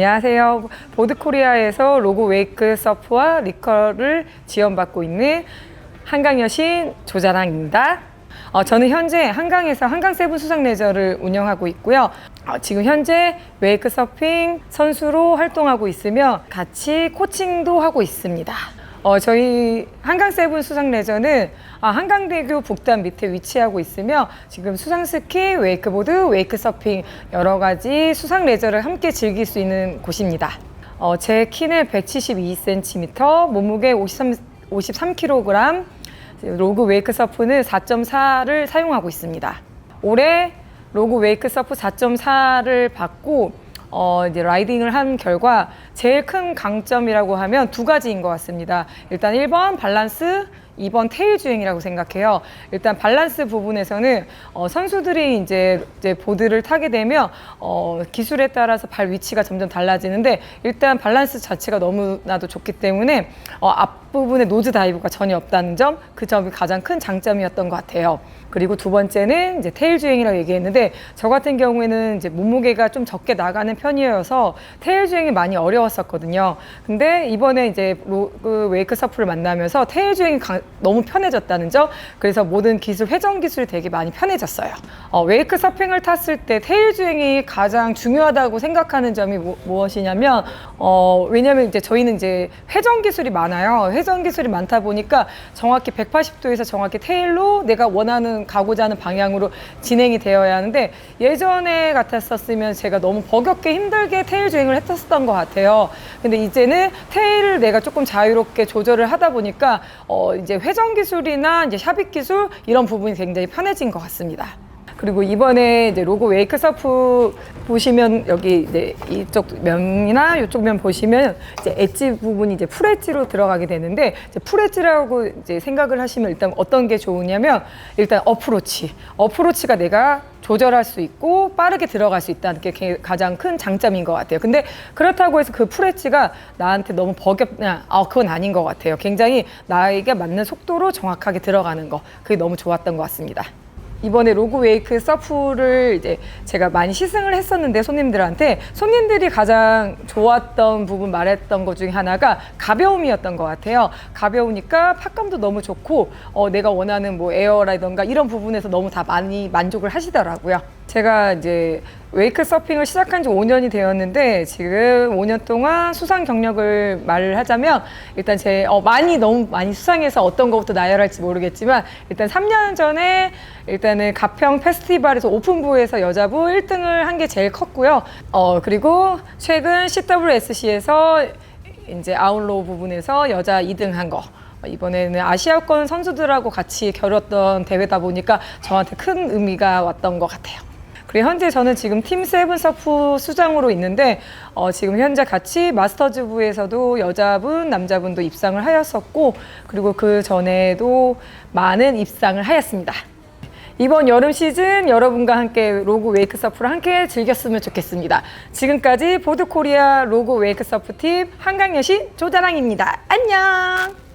안녕하세요. 보드코리아에서 로고 웨이크 서프와 리커를 지원받고 있는 한강 여신 조자랑입니다. 어, 저는 현재 한강에서 한강 세븐 수상 레저를 운영하고 있고요. 어, 지금 현재 웨이크 서핑 선수로 활동하고 있으며 같이 코칭도 하고 있습니다. 어, 저희 한강 세븐 수상 레저는 아, 한강대교 북단 밑에 위치하고 있으며 지금 수상 스키, 웨이크보드, 웨이크 서핑 여러 가지 수상 레저를 함께 즐길 수 있는 곳입니다. 어, 제 키는 172cm, 몸무게 53, 53kg, 로그 웨이크 서프는 4.4를 사용하고 있습니다. 올해 로그 웨이크 서프 4.4를 받고 어, 이제 라이딩을 한 결과 제일 큰 강점이라고 하면 두 가지인 것 같습니다. 일단 1번 밸런스, 2번 테일 주행이라고 생각해요. 일단 밸런스 부분에서는 어, 선수들이 이제, 이제 보드를 타게 되면 어, 기술에 따라서 발 위치가 점점 달라지는데 일단 밸런스 자체가 너무나도 좋기 때문에 어, 앞 부분에 노즈 다이브가 전혀 없다는 점, 그 점이 가장 큰 장점이었던 것 같아요. 그리고 두 번째는 이제 테일 주행이라고 얘기했는데 저 같은 경우에는 이제 몸무게가 좀 적게 나가는 편이어서 테일 주행이 많이 어려웠었거든요. 근데 이번에 이제 로그 웨이크 서프를 만나면서 테일 주행이 강- 너무 편해졌다는 점, 그래서 모든 기술 회전 기술이 되게 많이 편해졌어요. 어, 웨이크 서핑을 탔을 때 테일 주행이 가장 중요하다고 생각하는 점이 무, 무엇이냐면 어, 왜냐면 이제 저희는 이제 회전 기술이 많아요. 회전 기술이 많다 보니까 정확히 180도에서 정확히 테일로 내가 원하는 가고자 하는 방향으로 진행이 되어야 하는데 예전에 같았었으면 제가 너무 버겁게 힘들게 테일 주행을 했었던 것 같아요. 근데 이제는 테일을 내가 조금 자유롭게 조절을 하다 보니까 어, 이제 회전 기술이나 이제 샵입 기술 이런 부분이 굉장히 편해진 것 같습니다. 그리고 이번에 이제 로고 웨이크 서프 보시면 여기 이제 이쪽 면이나 이쪽 면 보시면 이제 엣지 부분이 이제 풀엣지로 들어가게 되는데 이제 풀엣지라고 이제 생각을 하시면 일단 어떤 게 좋으냐면 일단 어프로치 어프로치가 내가 조절할 수 있고 빠르게 들어갈 수 있다는 게 게- 가장 큰 장점인 것 같아요. 근데 그렇다고 해서 그 풀엣지가 나한테 너무 버겁냐? 아 그건 아닌 것 같아요. 굉장히 나에게 맞는 속도로 정확하게 들어가는 거 그게 너무 좋았던 것 같습니다. 이번에 로그 웨이크 서프를 이제 제가 많이 시승을 했었는데 손님들한테 손님들이 가장 좋았던 부분 말했던 것 중에 하나가 가벼움이었던 것 같아요. 가벼우니까 팍감도 너무 좋고 어, 내가 원하는 뭐 에어라던가 이런 부분에서 너무 다 많이 만족을 하시더라고요. 제가 이제 웨이크 서핑을 시작한 지 5년이 되었는데 지금 5년 동안 수상 경력을 말을 하자면 일단 제 어, 많이 너무 많이 수상해서 어떤 것부터 나열할지 모르겠지만 일단 3년 전에 일단은 가평 페스티벌에서 오픈부에서 여자부 1등을 한 게 제일 컸고요. 어 그리고 최근 CWSC에서 이제 아웃로우 부분에서 여자 2등 한 거. 어, 이번에는 아시아권 선수들하고 같이 겨뤘던 대회다 보니까 저한테 큰 의미가 왔던 것 같아요. 그리고 현재 저는 지금 팀 세븐 서프 수장으로 있는데 어, 지금 현재 같이 마스터즈부에서도 여자분, 남자분도 입상을 하였었고 그리고 그 전에도 많은 입상을 하였습니다. 이번 여름 시즌 여러분과 함께 로고 웨이크 서프를 함께 즐겼으면 좋겠습니다. 지금까지 보드코리아 로고 웨이크 서프 팀 한강여신 조자랑입니다. 안녕!